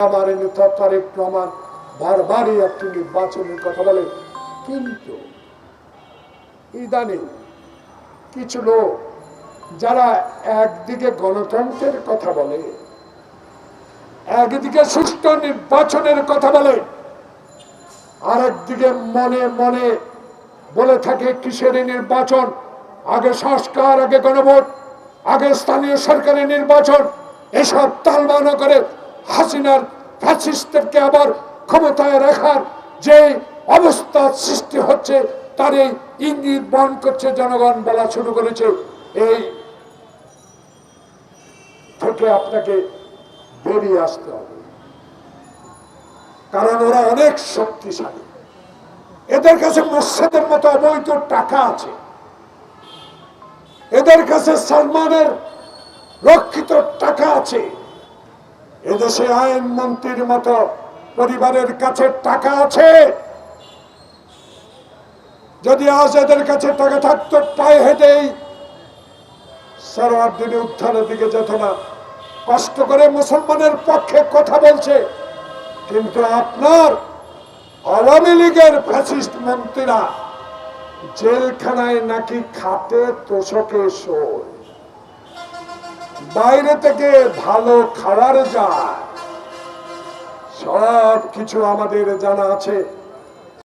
রহমান বারবারই নির্বাচনের কথা বলে কিন্তু ইদানিং কিছু লোক যারা একদিকে গণতন্ত্রের কথা বলে, একদিকে সুষ্ঠু নির্বাচনের কথা বলে, আরেকদিকে মনে মনে বলে থাকে কিসের নির্বাচন? আগে সংস্কার, আগে গণভোট, আগে স্থানীয় সরকারের নির্বাচন, এসব তালবানা করে হাসিনার ফ্যাসিস্টদেরকে আবার ক্ষমতায় রাখার যে অবস্থা সৃষ্টি হচ্ছে, তার এই ইঙ্গিত বহন করছে জনগণ, বলা শুরু করেছে। এই থেকে আপনাকে বেরিয়ে আসতে হবে। কারণ ওরা অনেক শক্তিশালী। এদের কাছে মোর্শেদের মতো অবৈধ টাকা আছে। এদের কাছে সালমানের রক্ষিত টাকা আছে। এদেশে আইন মন্ত্রীর মতো পরিবারের কাছে টাকা আছে। যদি আজ এদের কাছে টাকা থাকতো, পায়ে হেঁটেই দিনে উত্থানের দিকে যেত না। কষ্ট করে মুসলমানের পক্ষে কথা বলছে। কিন্তু আপনার আওয়ামী লীগের ফ্যাসিস্ট মন্ত্রীরা জেলখানায় নাকি খাতে তোষকে শোয়। বাইরে থেকে ভালো খাবার যায়। সব কিছু আমাদের জানা আছে।